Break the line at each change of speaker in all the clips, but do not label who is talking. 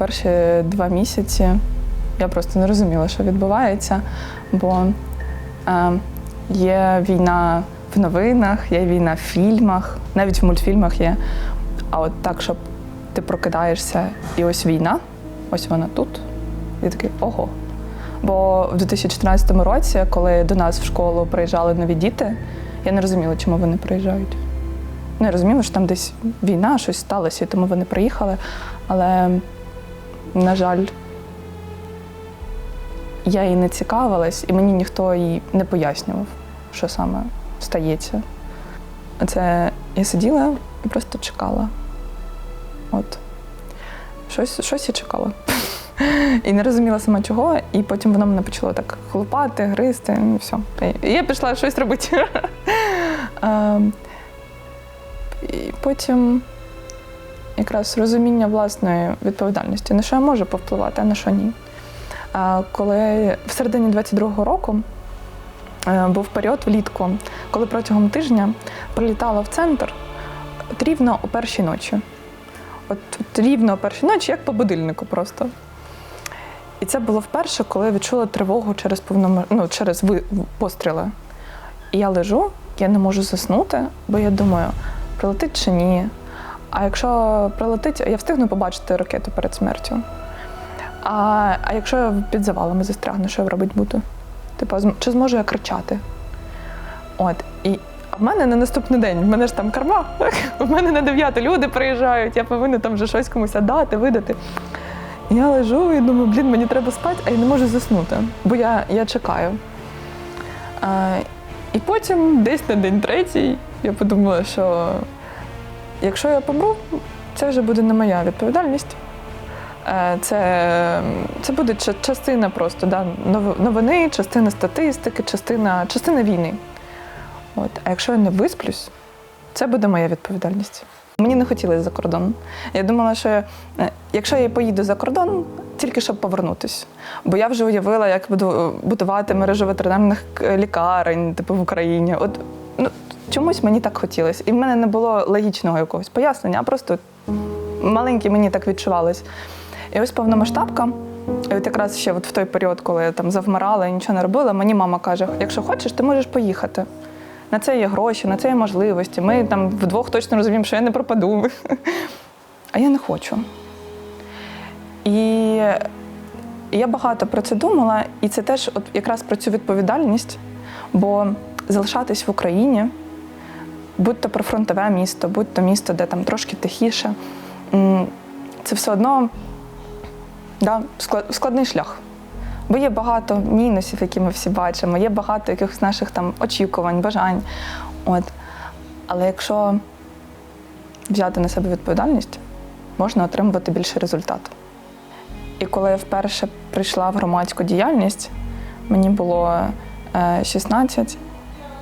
перші два місяці я просто не розуміла, що відбувається, бо е, є війна в новинах, є війна в фільмах, навіть в мультфільмах є. А от так, щоб ти прокидаєшся і ось війна, ось вона тут. І такий ого. Бо в 2014 році, коли до нас в школу приїжджали нові діти, я не розуміла, чому вони приїжджають. Ну, я розуміла, що там десь війна, щось сталося, і тому вони приїхали. Але, на жаль, я і не цікавилась, і мені ніхто і не пояснював, що саме стається. Це я сиділа і просто чекала. От. Щось, щось я чекала. І не розуміла сама чого, і потім воно мене почало так хлопати, гризти, і все. І я пішла щось робити. Ем, І потім якраз розуміння власної відповідальності, на що я можу повпливати, а на що ні. Коли в середині 22-го року е, був період влітку, коли протягом тижня прилітала в центр от рівно о першій ночі. От, от рівно о першій ночі, як по будильнику просто. І це було вперше, коли я відчула тривогу через повномер... ну, через ви... постріли. І я лежу, я не можу заснути, бо я думаю, прилетить чи ні. А якщо прилетить, я встигну побачити ракету перед смертю. А, а якщо я під завалами застрягну, що я робити буду? Типу, чи зможу я кричати? От. І в мене на наступний день, в мене ж там карма, в мене на 9 люди приїжджають, я повинна там вже щось комусь дати, видати. І Я лежу і думаю, блін, мені треба спати, а я не можу заснути, бо я, я чекаю. А, і потім, десь на день третій, я подумала, що якщо я помру, це вже буде не моя відповідальність. Е, Це, це буде частина просто да, новини, частина статистики, частина, частина війни. От. А якщо я не висплюсь, це буде моя відповідальність. Мені не хотілося за кордон. Я думала, що е, якщо я поїду за кордон, тільки щоб повернутися. Бо я вже уявила, як буду е, будувати мережу ветеринарних лікарень, типу в Україні. От ну, чомусь мені так хотілося. І в мене не було логічного якогось пояснення, а просто маленькі мені так відчувалось. І ось повномасштабка. І от якраз ще от в той період, коли я там завмирала і нічого не робила, мені мама каже: якщо хочеш, ти можеш поїхати. На це є гроші, на це є можливості. Ми там вдвох точно розуміємо, що я не пропаду. А я не хочу. І я багато про це думала, і це теж от якраз про цю відповідальність, бо залишатись в Україні, будь то прифронтове місто, будь то місто, де там трошки тихіше, це все одно да, складний шлях. Бо є багато мінусів, які ми всі бачимо, є багато якихось наших там очікувань, бажань. От. Але якщо взяти на себе відповідальність, можна отримувати більше результату. І коли я вперше прийшла в громадську діяльність, мені було е, 16,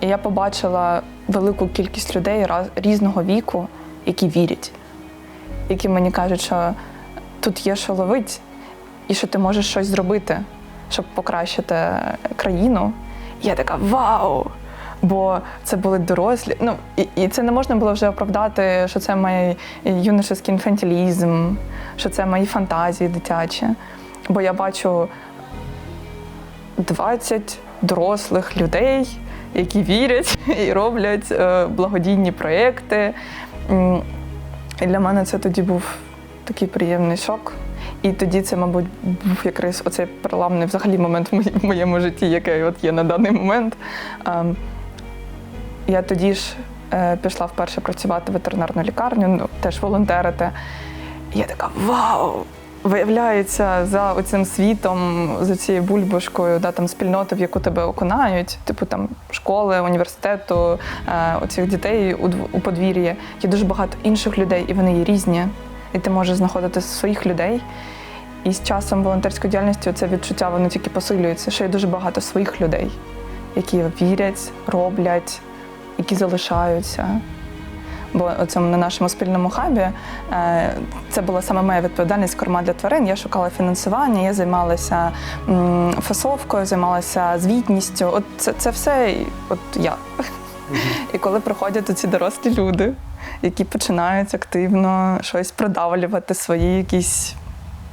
і я побачила велику кількість людей різного віку, які вірять, які мені кажуть, що тут є що ловить, і що ти можеш щось зробити, щоб покращити країну. Я така вау! Бо це були дорослі. Ну і, і це не можна було вже оправдати, що це мій юношеський інфантилізм, що це мої фантазії дитячі. Бо я бачу 20 дорослих людей, які вірять і роблять е, благодійні проєкти. І для мене це тоді був такий приємний шок. І тоді це, мабуть, був якраз оцей переламний взагалі момент в моєму житті, який от є на даний момент. Ем, Я тоді ж е, пішла вперше працювати в ветеринарну лікарню, ну, теж волонтерити. І я така вау! Виявляється, за оцим світом, за цією бульбашкою, да, там спільноти, в яку тебе окунають, типу там школи, університету, е, оцих дітей у, у подвір'ї. Є дуже багато інших людей, і вони є різні. І ти можеш знаходити своїх людей. І з часом волонтерської діяльності це відчуття воно тільки посилюється, що є дуже багато своїх людей, які вірять, роблять, які залишаються. Бо оце на нашому спільному хабі е, це була саме моя відповідальність корма для тварин. Я шукала фінансування, я займалася фасовкою, займалася звітністю. От це, це все от я. І коли приходять ці дорослі люди, які починають активно щось продавлювати, свої якісь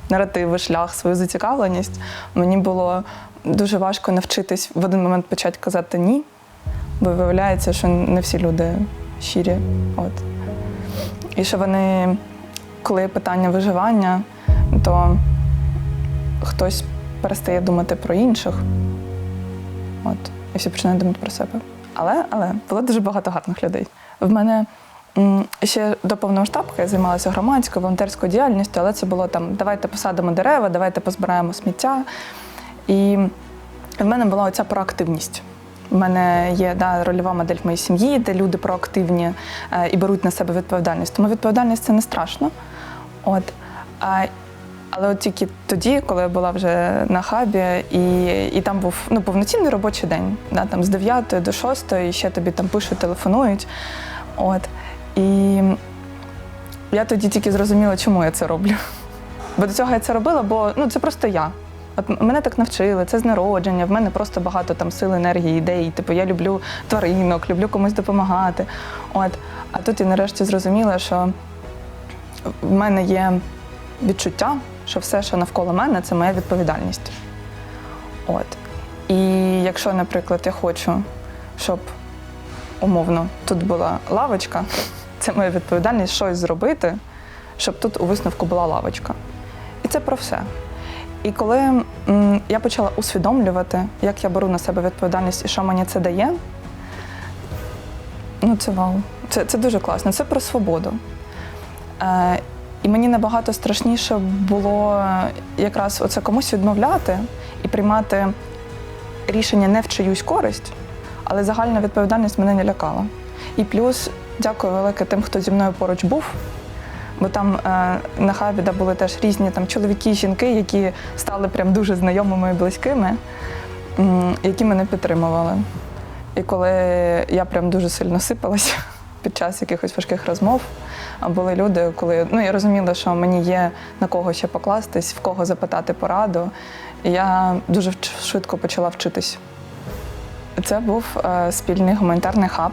наративи, шлях, свою зацікавленість, мені було дуже важко навчитись в один момент почати казати ні, бо виявляється, що не всі люди щирі. От. І що вони, коли питання виживання, то хтось перестає думати про інших. От, і всі починають думати про себе. Але, але було дуже багато гарних людей. В мене ще до повномасштабки я займалася громадською, волонтерською діяльністю, але це було там: давайте посадимо дерева, давайте позбираємо сміття. І в мене була оця проактивність. У мене є да, рольова модель в моїй сім'ї, де люди проактивні е, і беруть на себе відповідальність. Тому відповідальність це не страшно. От. Але от тільки тоді, коли я була вже на хабі, і, і там був ну, повноцінний робочий день, да, там з 9 до 6, і ще тобі там пишуть, телефонують. От. І я тоді тільки зрозуміла, чому я це роблю. Бо до цього я це робила, бо ну, це просто я. От мене так навчили, це з народження, в мене просто багато там сил, енергії, ідей. Типу, я люблю тваринок, люблю комусь допомагати. От. А тут я нарешті зрозуміла, що в мене є відчуття, що все, що навколо мене, це моя відповідальність. От. І якщо, наприклад, я хочу, щоб умовно тут була лавочка, це моя відповідальність щось зробити, щоб тут у висновку була лавочка. І це про все. І коли я почала усвідомлювати, як я беру на себе відповідальність і що мені це дає, ну це вау. Це, це дуже класно. Це про свободу. Е, і мені набагато страшніше було якраз оце комусь відмовляти і приймати рішення не в чиюсь користь, але загальна відповідальність мене не лякала. І плюс дякую велике тим, хто зі мною поруч був. Бо там е, на хабі де були теж різні там чоловіки, жінки, які стали прям дуже знайомими і близькими, які мене підтримували. І коли я прям дуже сильно сипалася під час якихось важких розмов, а були люди, коли ну я розуміла, що мені є на кого ще покластись, в кого запитати пораду. І я дуже швидко почала вчитись. Це був е, спільний гуманітарний хаб,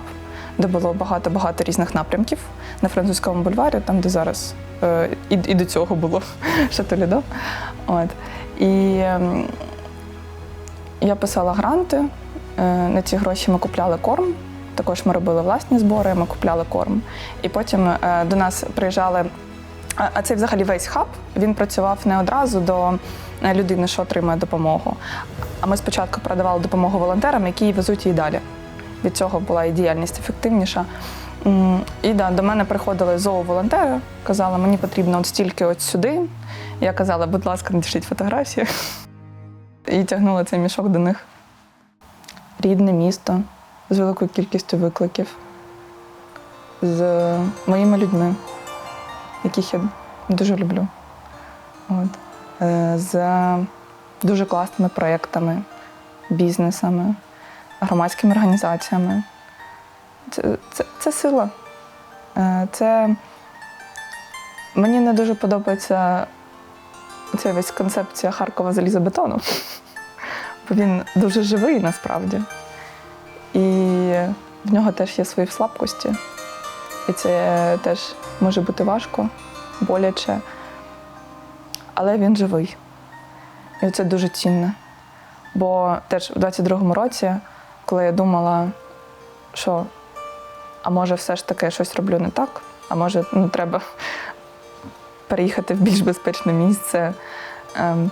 де було багато-багато різних напрямків на французькому бульварі, там, де зараз е, і, і до цього було Шатолідо. От. І ем, я писала гранти. е, На ці гроші ми купляли корм. Також ми робили власні збори, ми купляли корм. І потім е, до нас приїжджали. А цей взагалі весь хаб він працював не одразу до людини, що отримує допомогу. А ми спочатку продавали допомогу волонтерам, які везуть її далі. Від цього була і діяльність ефективніша. І да, до мене приходили зооволонтери, казали, мені потрібно от стільки от сюди. Я казала, будь ласка, надішліть фотографії. І тягнула цей мішок до них. Рідне місто з великою кількістю викликів, з моїми людьми, яких я дуже люблю. От. Е, З дуже класними проєктами, бізнесами, громадськими організаціями. Це, це, сила. Е, Це мені не дуже подобається ця весь концепція Харкова залізобетону. Бо він дуже живий насправді. І в нього теж є свої слабкості. І це теж може бути важко, боляче. Але він живий. І це дуже цінне. Бо теж у 22-му році, коли я думала, що а може все ж таки я щось роблю не так, а може ну, треба переїхати в більш безпечне місце. Ем,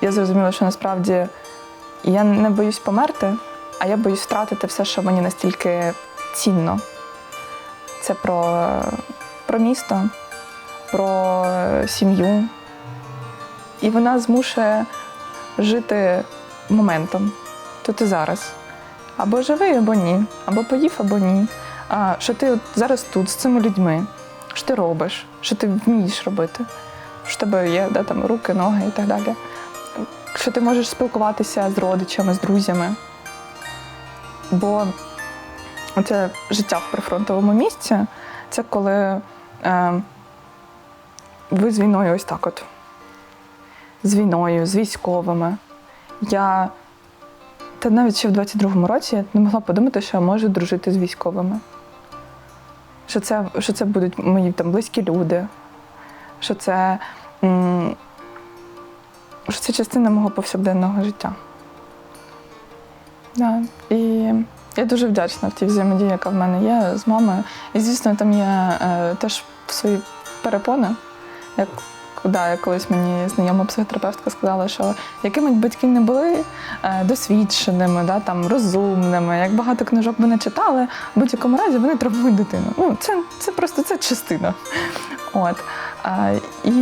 я зрозуміла, що насправді я не боюсь померти, а я боюсь втратити все, що мені настільки цінно. Це про, про місто, про сім'ю. І вона змушує жити моментом тут і зараз. Або живий, або ні, або поїв, або ні. А що ти от зараз тут з цими людьми, що ти робиш, що ти вмієш робити, що в тебе є да, там, руки, ноги і так далі. Що ти можеш спілкуватися з родичами, з друзями. Бо це життя в прифронтовому місці це коли е, ви з війною ось так от. З війною, з військовими. Я та навіть ще в 22-му році я не могла подумати, що я можу дружити з військовими. Що це, що це будуть мої там близькі люди, що це що це частина мого повсякденного життя. Да. І я дуже вдячна в тій взаємодії, яка в мене є з мамою. І, звісно, там є е, теж свої перепони. Як, да, колись мені знайома психотерапевтка сказала, що якими б батьки не були е, досвідченими, да, там, розумними, як багато книжок ми не читали, в будь-якому разі вони травмують дитину. Ну, це, це просто це частина. От. А, і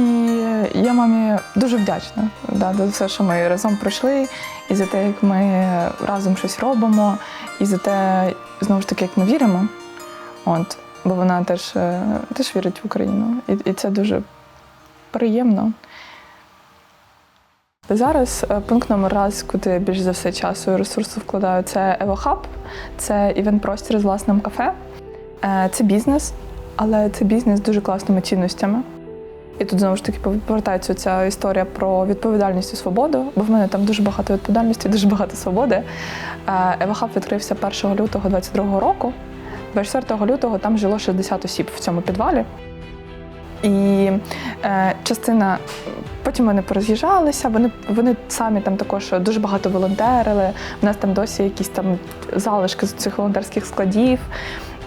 я мамі дуже вдячна да, за все, що ми разом пройшли, і за те, як ми разом щось робимо, і за те, знову ж таки, як ми віримо. От, бо вона теж, е, теж вірить в Україну. І, і це дуже приємно. Зараз е, пункт номер раз, куди більш за все часу і ресурсу вкладаю, це EvoHub. Це івент-простір з власним кафе. Е, Це бізнес, але це бізнес з дуже класними цінностями. І тут знову ж таки повертається ця історія про відповідальність і свободу, бо в мене там дуже багато відповідальності, дуже багато свободи. Евахаб відкрився 1 лютого 2022 року. 24 лютого там жило 60 осіб в цьому підвалі. І е, частина потім вони пороз'їжджалися, вони, вони самі там також дуже багато волонтерили. У нас там досі якісь там залишки з цих волонтерських складів.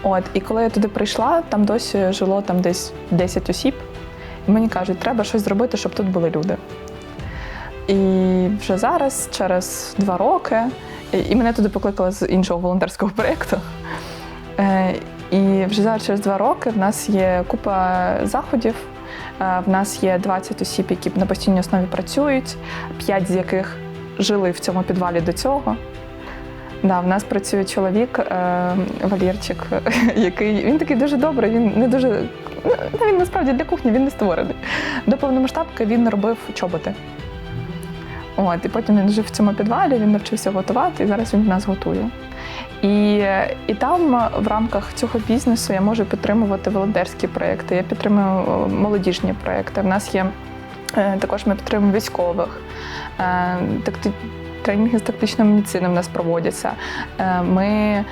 От, і коли я туди прийшла, там досі жило там десь 10 осіб. І мені кажуть, треба щось зробити, щоб тут були люди. І вже зараз, через два роки, і- мене туди покликали з іншого волонтерського проєкту. І вже зараз через два роки в нас є купа заходів. Е, В нас є 20 осіб, які на постійній основі працюють, 5 з яких жили в цьому підвалі до цього. Да, в нас працює чоловік, е, Валєрчик, який він такий дуже добрий, він не дуже. Ну, він насправді для кухні він не створений. До повномасштабки він робив чоботи. От, і потім він жив в цьому підвалі, він навчився готувати, і зараз він в нас готує. І, і там в рамках цього бізнесу я можу підтримувати волонтерські проєкти, я підтримую молодіжні проєкти. В нас є е, також ми підтримуємо військових. Е, такти- Тренінги з тактичної медицини в нас проводяться. Е, Ми е,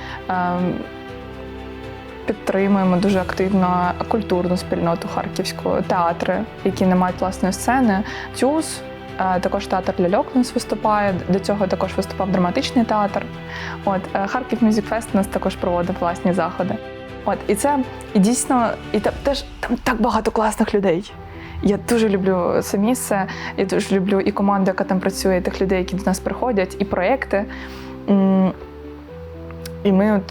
підтримуємо дуже активно культурну спільноту харківську, театри, які не мають власної сцени. ТЮЗ, е, також театр ляльок у нас виступає. До цього також виступав драматичний театр. От е, Харків Мюзик Фест у нас також проводив власні заходи. От і це і дійсно, і там теж там так багато класних людей. Я дуже люблю це місце, я дуже люблю і команду, яка там працює, і тих людей, які до нас приходять, і проекти. І ми от,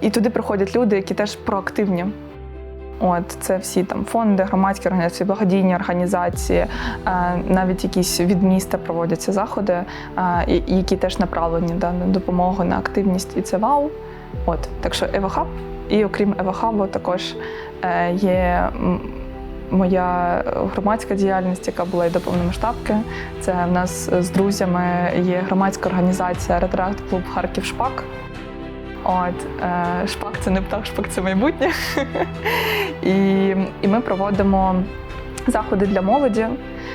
і туди приходять люди, які теж проактивні. От це всі там фонди, громадські організації, благодійні організації, е, навіть якісь від міста проводяться заходи, е, які теж направлені да, на допомогу, на активність. І це вау. От так що Евахаб, і окрім Евахабу, також е, є моя громадська діяльність, яка була і до повномасштабки. Це в нас з друзями є громадська організація Ретракт Клуб Харків Шпак. От е, шпак це не птах, шпак це майбутнє. і, і ми проводимо заходи для молоді.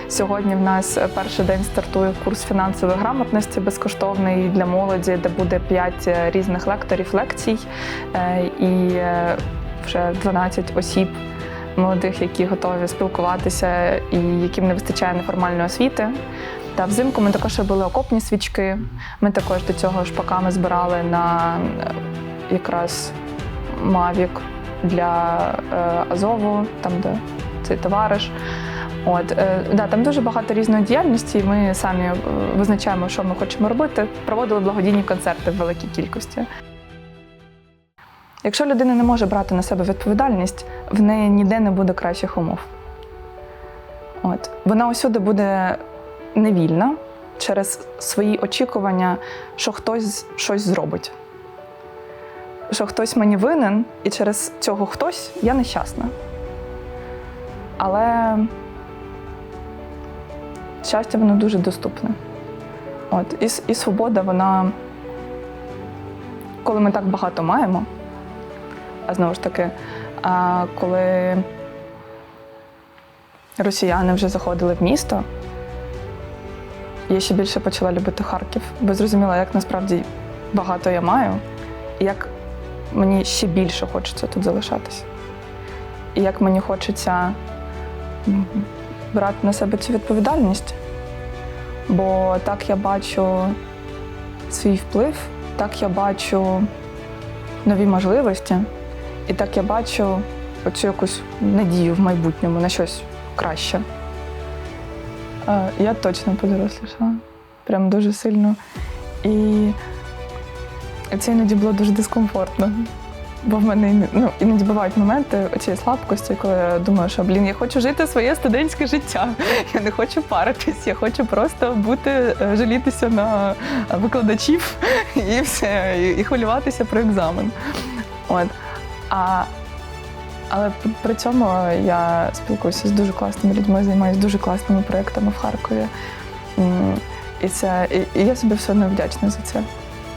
Сьогодні в нас перший день стартує курс фінансової грамотності безкоштовний для молоді, де буде 5 різних лекторів лекцій е, і е, вже 12 осіб молодих, які готові спілкуватися і яким не вистачає неформальної освіти. Та взимку ми також робили окопні свічки. Ми також до цього шпаками збирали на е, якраз Мавік для е, Азову, там де цей товариш. От е, да, там дуже багато різної діяльності. Ми самі е, визначаємо, що ми хочемо робити. Проводили благодійні концерти в великій кількості. Якщо людина не може брати на себе відповідальність, в неї ніде не буде кращих умов. От. Вона усюди буде невільна через свої очікування, що хтось щось зробить. Що хтось мені винен, і через цього хтось я нещасна. Але щастя, воно дуже доступне. От. І, і свобода, вона, коли ми так багато маємо, а знову ж таки, а коли росіяни вже заходили в місто, я ще більше почала любити Харків, бо зрозуміла, як насправді багато я маю, і як мені ще більше хочеться тут залишатися. І як мені хочеться брати на себе цю відповідальність, бо так я бачу свій вплив, так я бачу нові можливості, і так я бачу оцю якусь надію в майбутньому на щось краще. Я точно подорослішала. Прям дуже сильно. І це іноді було дуже дискомфортно. Бо в мене ну, іноді бувають моменти цієї слабкості, коли я думаю, що блін, я хочу жити своє студентське життя. Я не хочу паритись, я хочу просто бути, е, жалітися на викладачів і все, і хвилюватися про екзамен. От. А, але при цьому я спілкуюся з дуже класними людьми, займаюся дуже класними проєктами в Харкові. І, це, і, я собі все одно вдячна за це.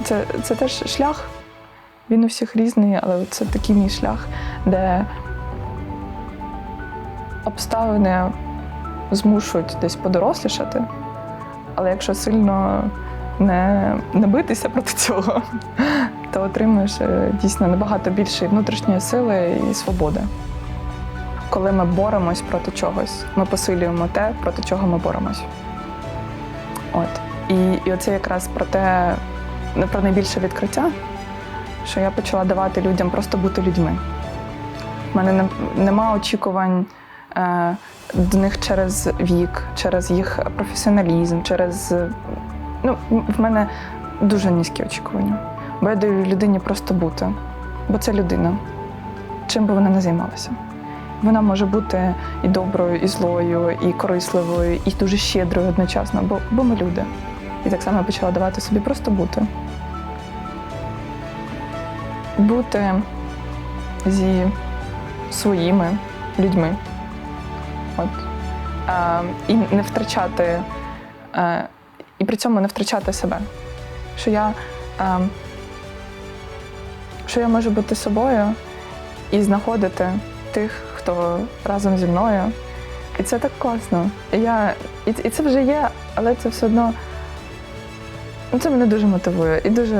Це, це теж шлях. Він у всіх різний, але це такий мій шлях, де обставини змушують десь подорослішати. Але якщо сильно не, не битися проти цього, отримуєш е, дійсно набагато більше внутрішньої сили і свободи. Коли ми боремось проти чогось, ми посилюємо те, проти чого ми боремось. От. І, і оце якраз про те, не про найбільше відкриття, що я почала давати людям просто бути людьми. У мене не, нема очікувань е, до них через вік, через їх професіоналізм, через. Ну, в мене дуже низькі очікування. Бо я даю людині просто бути, бо це людина. Чим би вона не займалася. Вона може бути і доброю, і злою, і корисливою, і дуже щедрою одночасно, бо, бо ми люди. І так само я почала давати собі просто бути. Бути зі своїми людьми. От. Е, і не втрачати, е, і при цьому не втрачати себе. Що я, е, що я можу бути собою і знаходити тих, хто разом зі мною. І це так класно. І, я, і, і це вже є, але це все одно. Ну, це мене дуже мотивує і дуже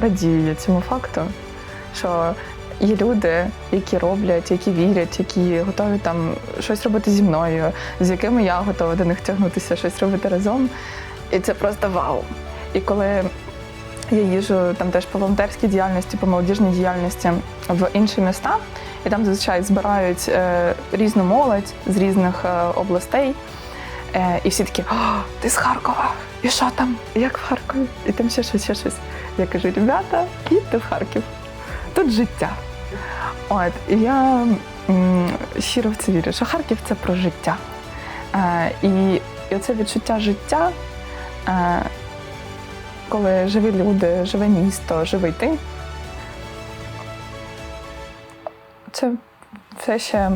радію цьому факту, що є люди, які роблять, які вірять, які готові там щось робити зі мною, з якими я готова до них тягнутися, щось робити разом. І це просто вау. І коли я їжджу там теж по волонтерській діяльності, по молодіжній діяльності в інші міста, і там зазвичай збирають е, різну молодь з різних е, областей. Е, і всі такі, О, ти з Харкова, і що там? Як в Харкові? І там ще щось, ще щось. Я кажу, ребята, їдьте в Харків. Тут життя. От, і я м, щиро в це вірю, що Харків це про життя. Е, і, і оце відчуття життя, е, коли живі люди, живе місто, живий ти. Це все ще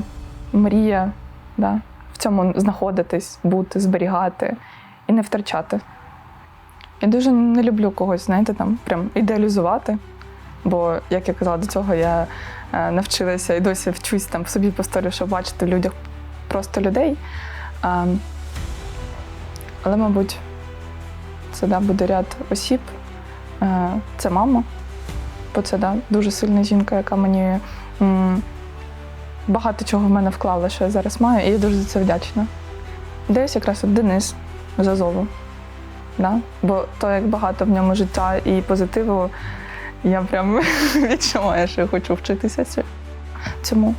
мрія, да? в цьому знаходитись, бути, зберігати і не втрачати. Я дуже не люблю когось, знаєте, там прям ідеалізувати. Бо, як я казала до цього, я е, навчилася і досі вчусь там в собі повторюю, що бачити в людях просто людей. А, але, мабуть, це да, буде ряд осіб. Е, це мама, бо це да, дуже сильна жінка, яка мені багато чого в мене вклала, що я зараз маю, і я дуже за це вдячна. Десь якраз от Денис з Азову. Да? Бо то, як багато в ньому життя і позитиву, я прям відчуваю, що я хочу вчитися цьому.